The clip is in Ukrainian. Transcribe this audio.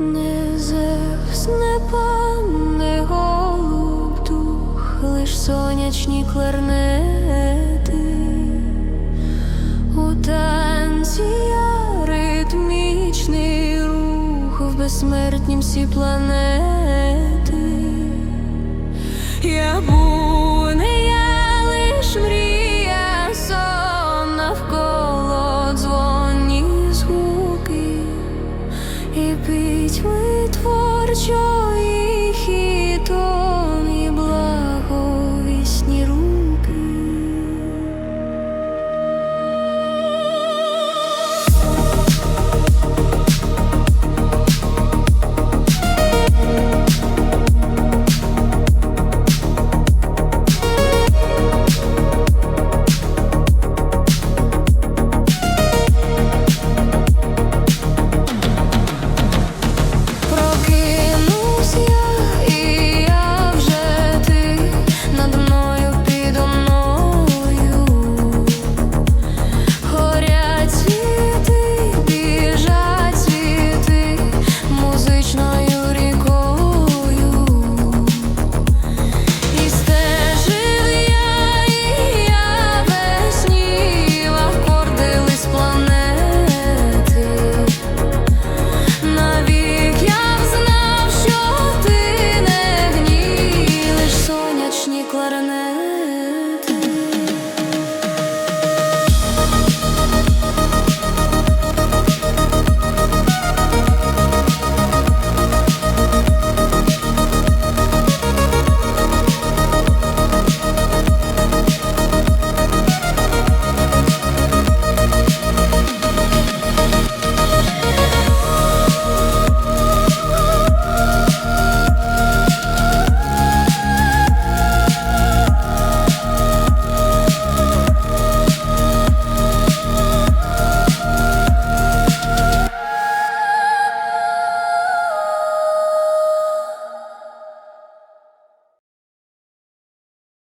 не зевсне пане голуб дух, лиш сонячні кларнети у танці я ритмічний рух в безсмертнім всі планети. Я marchó